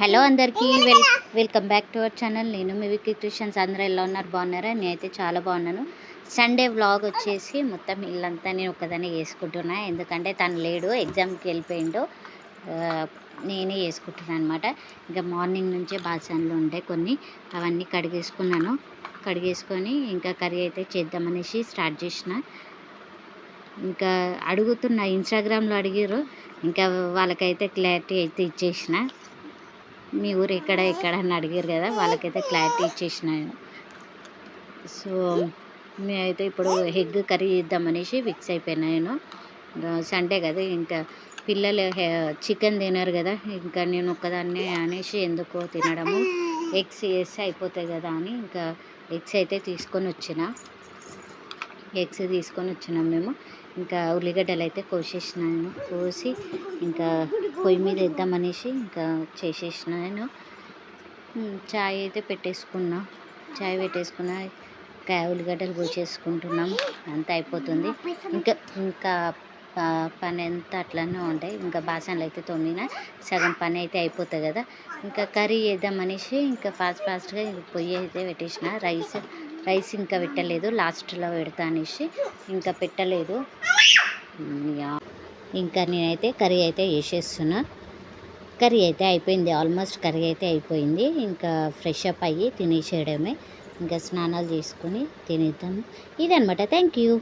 Hello అందరికీ well welcome back to our channel. నేను మీ వికీ క్రిస్టియన్స్. అందరూ ఎలా ఉన్నారు? బాగున్నారా? నేనైతే చాలా బాగున్నాను. సండే వ్లాగ్ వచ్చేసి మొత్తం ఇల్లంతా నేను ఒక్కదాన్ని వేసుకుంటున్నా ఎందుకంటే తను లేడు ఎగ్జామ్కి వెళ్ళిపోయిండు. నేనే వేసుకుంటున్నాను అనమాట ఇంకా మార్నింగ్ నుంచే బాసన్లు ఉంటాయి కొన్ని. అవన్నీ కడిగేసుకున్నాను. కడిగేసుకొని ఇంకా కర్రీ అయితే చేద్దామనేసి స్టార్ట్ చేసిన. ఇంకా అడుగుతున్న ఇన్స్టాగ్రామ్లో అడిగారు ఇంకా వాళ్ళకైతే క్లారిటీ అయితే ఇచ్చేసిన. మీ ఊరు ఎక్కడ ఎక్కడ అని అడిగారు కదా వాళ్ళకైతే క్లారిటీ ఇచ్చేసినాను సో మేమైతే ఇప్పుడు ఎగ్ కర్రీ చేద్దామనేసి ఫిక్స్ అయిపోయినా నేను. సండే కదా ఇంకా పిల్లలు చికెన్ తినరు కదా ఇంకా నేను ఒక్కదాన్నే అనేసి ఎందుకో తినడము. ఎగ్స్ వేస్తే అయిపోతాయి కదా అని ఇంకా ఎగ్స్ అయితే తీసుకొని వచ్చిన. ఎగ్స్ తీసుకొని వచ్చినాం మేము. ఇంకా ఉల్లిగడ్డలు అయితే కోసేసినాను కోసి ఇంకా పొయ్యి మీద వేద్దామనేసి ఇంకా చేసేసినాను. చాయ్ అయితే పెట్టేసుకున్నా చాయ్ పెట్టేసుకున్నా ఇంకా ఉల్లిగడ్డలు కోసేసుకుంటున్నాం అంతా అయిపోతుంది. ఇంకా ఇంకా పని ఎంత అట్లనే ఉంటాయి. ఇంకా బాసనలు అయితే తోమిన సగం పని అయితే అయిపోతుంది కదా. ఇంకా కర్రీ చేద్దామనేసి ఇంకా ఫాస్ట్ ఫాస్ట్గా పొయ్యి అయితే పెట్టేసిన రైస్ రైస్ ఇంకా పెట్టలేదు. లాస్ట్లో పెడతా అనేసి ఇంకా పెట్టలేదు. యా. ఇంకా నేనైతే కర్రీ అయితే వేసేస్తున్నా కర్రీ అయితే అయిపోయింది. ఆల్మోస్ట్ కర్రీ అయితే అయిపోయింది. ఇంకా ఫ్రెష్ అప్ అయ్యి తినేసేయడమే. ఇంకా స్నానాలు చేసుకుని తినేద్దాము ఇదనమాట థ్యాంక్ యూ.